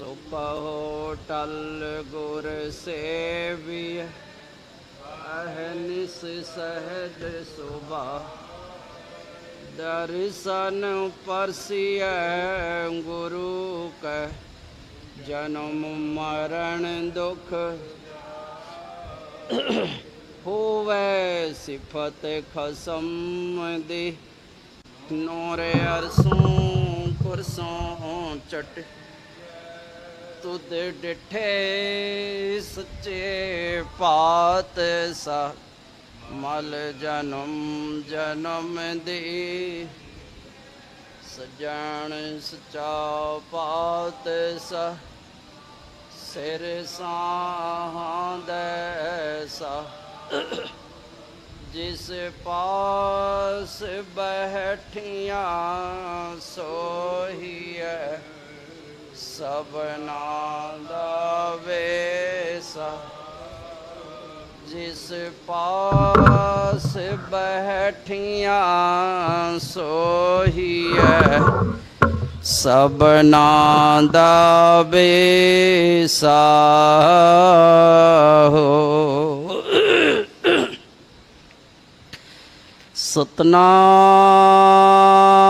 ਸੋ ਕਹੋ ਟਲ ਗੁਰ ਸੇਵੀਐ ਅਹਨਿਸ ਸਹਜ ਸੁਭਾ। ਦਰਸ਼ਨ ਪਰਸੀਐ ਗੁਰੂ ਕੈ, ਜਨਮ ਮਰਨ ਦੁਖ ਹੋਵੇ ਸਿਫਤ ਖਸਮ ਦੀ। ਨੂਰ ਅਰਸੋਂ ਕੁਰਸੋਂ ਚਟ ਤੁਧ ਡਿਠੇ ਸੱਚੇ ਪਾਤ ਸਾ ਮਲ ਜਨਮ ਜਨਮ ਦੇ ਸਜਣ ਸਚਾ ਪਾਤ ਸਾ ਸਿਰ ਸਾਹੰਦੈ ਸਾ ਜਿਸ ਪਾਸ ਬੈਠੀਆਂ ਸੋਹੀਐ। ਸਭਨਾ ਦਾ ਵੇਸਾ ਜਿਸ ਪਾਸ ਬੈਠੀਆਂ ਸੋਹੀਐ। ਸਭਨਾ ਦਾ ਵੇਸਾ ਹੋ। ਸਤਨਾਮ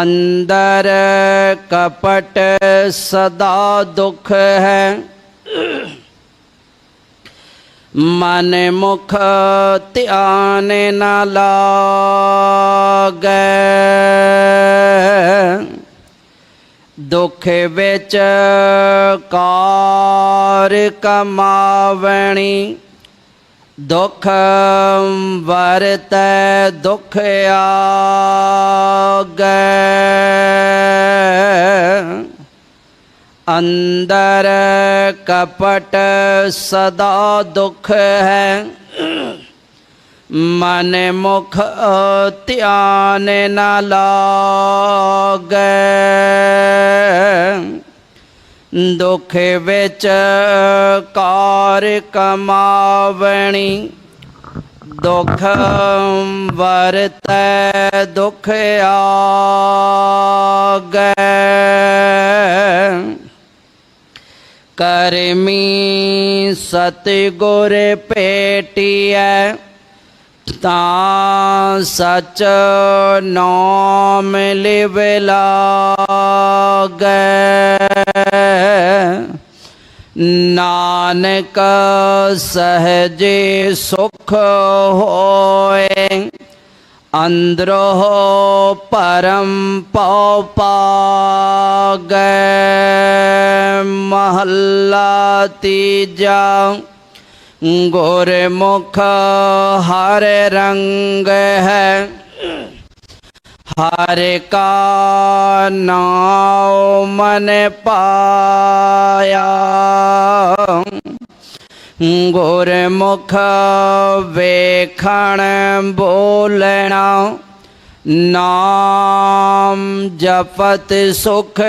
ਅੰਦਰ ਕਪਟ ਸਦਾ ਦੁਖ ਹੈ। ਮਨ ਮੁਖ ਧਿਆਨ ਨ ਲਾਗੈ। ਦੁਖ ਵਿੱਚ ਕਾਰ ਕਮਾਵਣੀ। ਦੁਖ ਵਰਤੈ ਦੁਖ ਆਗੈ ਅੰਦਰ ਕਪਟ ਸਦਾ ਦੁਖ ਹੈ ਮਨ ਮੁਖ ਧਿਆਨ ਨ ਲਾਗੈ ਦੁਖ ਵਿੱਚ ਕਾਰ ਕਮਾਵਣੀ ਦੁਖ ਵਰਤੈ ਦੁਖ ਆਗੈ। ਕਰਮੀ ਸਤਿਗੁਰ ਭੇਟੀਐ ਤਾਂ ਸਚ ਨਾਮ ਲਿਵ ਲਾਗੈ। ਨਾਨਕ ਸਹਜੇ ਸੁਖ ਹੋਏ, ਅੰਦਰੋ ਪਰਮ ਪਉ ਪਾਗੈ। ਮਹੱਲਾ ਤੀਜਾ ਗੁਰਮੁਖ ਹਰ ਰੰਗ ਹੈ ਹਰ ਕਾ ਨਾਮ ਮਨ ਪਾਇਆ ਗੁਰਮੁਖ ਵੇਖਣ ਬੋਲਣਾ ਨਾਮ ਜਪਤ ਸੁਖ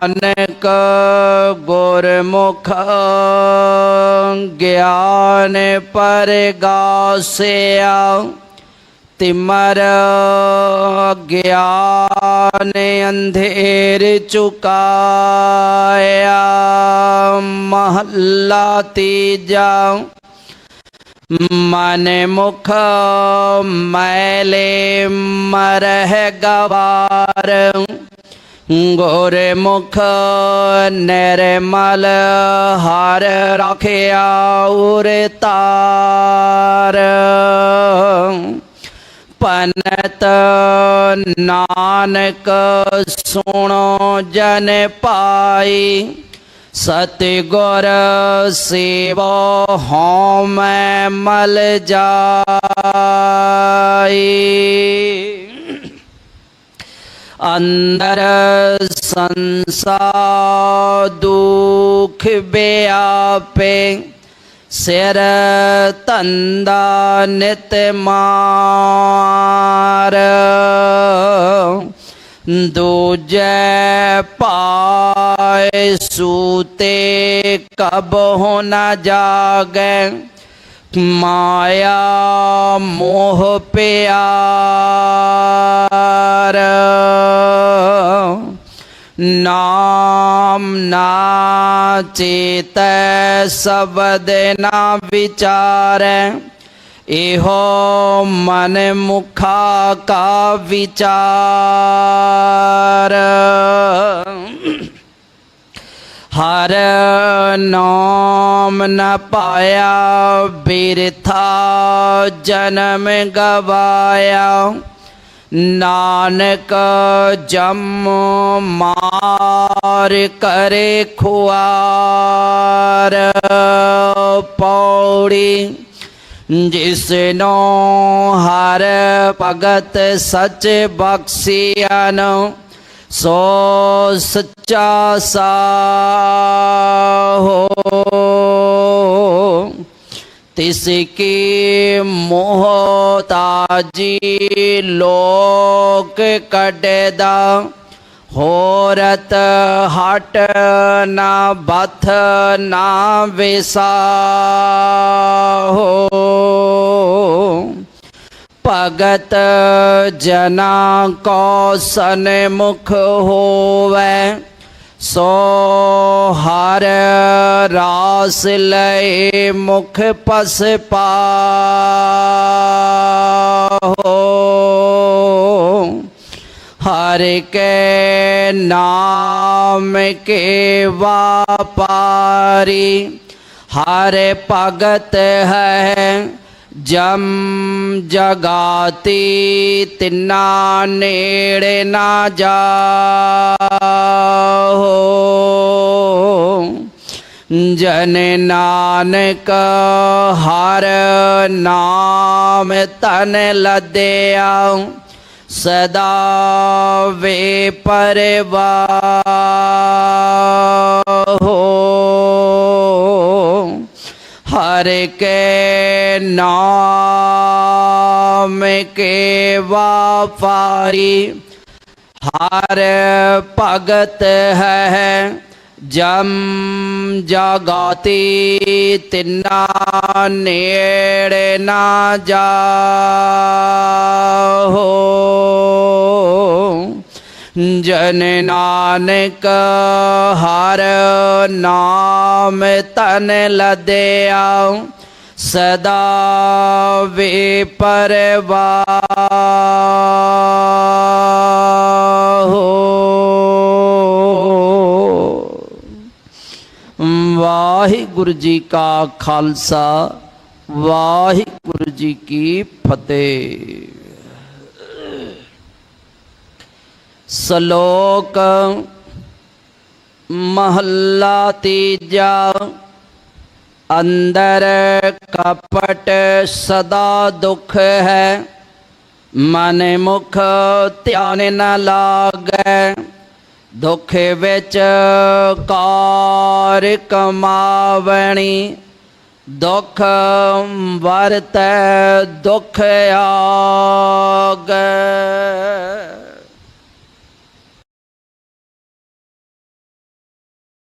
ਪਾਇਆ ਨਾਨਕ ਗੁਰਮੁਖ ਗਿਆਨ ਪਰਗਾਸਿਆ ਤਿਮਰ ਗਿਆਨ ਅੰਧੇਰ ਚੁਕਾਇਆ ਮਹੱਲਾ ਤੀਜਾ ਮਨ ਮੁਖ ਮੈਲੇ ਮਰਹਿ ਗਵਾਰ ਗੁਰ ਮੁਖ ਨਿਰਮਲ ਹਰ ਰਖਿਆ ਉਰ ਤਾਰ। ਪਨਤ ਨਾਨਕ ਸੁਣੋ ਜਨ ਪਾਈ, ਸਤਿਗੁਰ ਸੇਵੋ ਹਉ ਮੈਂ ਮਲ ਜਾਈ। ਅੰਦਰ ਸੰਸਾਰ ਦੁਖ ਬਿਆਪੇ ਸਿਰ ਤੰਦਾ ਨਿਤ ਮਾਰ ਦੂਜੈ ਪਾਏ ਸੂਤੇ ਕਬ ਹੋ ਨਾ ਜਾਗੈ ਮਾਇਆ ਮੋਹ ਪਿਆਰ ਨਾਮ ਨਾ ਚੇਤੈ ਸ਼ਬਦ ਨਾ ਵਿਚਾਰੈ। ਇਹੋ ਮਨ ਮੁਖਾ ਕਾ ਵਿਚਾਰ। ਹਰ ਨਾਮ ਨ ਪਾਇਆ ਬਿਰਥਾ ਜਨਮ ਗਵਾਇਆ। ਨਾਨਕ ਜਮ ਮਾਰ ਕਰੇ ਖੁਆਰ ਪੌੜੀ ਜਿਸਨੋ ਹਰ ਭਗਤ ਸਚ ਬਖਸ਼ਿਆਨ ਸੋ ਸੱਚਾ ਸਾਹੋ। ਤਿਸ ਕੀ ਮੋਹਤਾਜੀ ਲੋਕ ਕੱਢਦਾ, ਹੋਰਤ ਹਟ ਨਾ ਬਥ ਨਾ ਵਿਸਾਹੋ। ਭਗਤ ਜਨਾ ਕੋ ਸਨਮੁਖ ਹੋਵੇ, ਸੋ ਹਰ ਰਾਸ ਲਏ, ਮੁਖ ਪਸ ਪਾਹੋ। ਹਰ ਕੇ ਨਾਮ ਕੇ ਵਾਪਾਰੀ ਹਰ ਭਗਤ ਹੈ ਜਮ ਜਗਾਤੀ, ਤਿਨਾ ਨੇੜੇ ਨਾ ਜਾਹੋ। ਜਨ ਨਾਨਕ ਹਰ ਨਾਮ ਤਨ ਲਦਿਆ। ਸਦਾ ਵੇ ਪਰਵਾਹੋ ਹਰ ਕੇ ਨਾਮ ਕੇ ਵਾਪਾਰੀ। ਹਰ ਭਗਤ ਹੈ। ਜਮ ਜਗਾਤੀ ਤਿਨਾ ਨੇੜੇ ਨਾ ਜਾਹੋ। ਜਨ ਨਾਨਕ ਹਰ ਨਾਮ ਤਨ ਲਦਿਆ ਸਦਾ ਵੇ ਪਰਵਾ ਵਾਹਿਗੁਰੂ ਜੀ ਕਾ ਖਾਲਸਾ, ਵਾਹਿਗੁਰੂ ਜੀ ਕੀ ਫਤਿਹ। ਸ਼ਲੋਕ, ਮਹੱਲਾ ਤੀਜਾ, ਅੰਦਰ ਕਪਟ ਸਦਾ ਦੁਖ ਹੈ, ਮਨ ਮੁਖ ਧਿਆਨ ਨ ਲਾਗੈ। ਦੁੱਖ ਵਿੱਚ ਕਾਰ ਕਮਾਵਣੀ ਦੁੱਖ ਵਰਤੈ ਦੁਖ ਆਗੈ।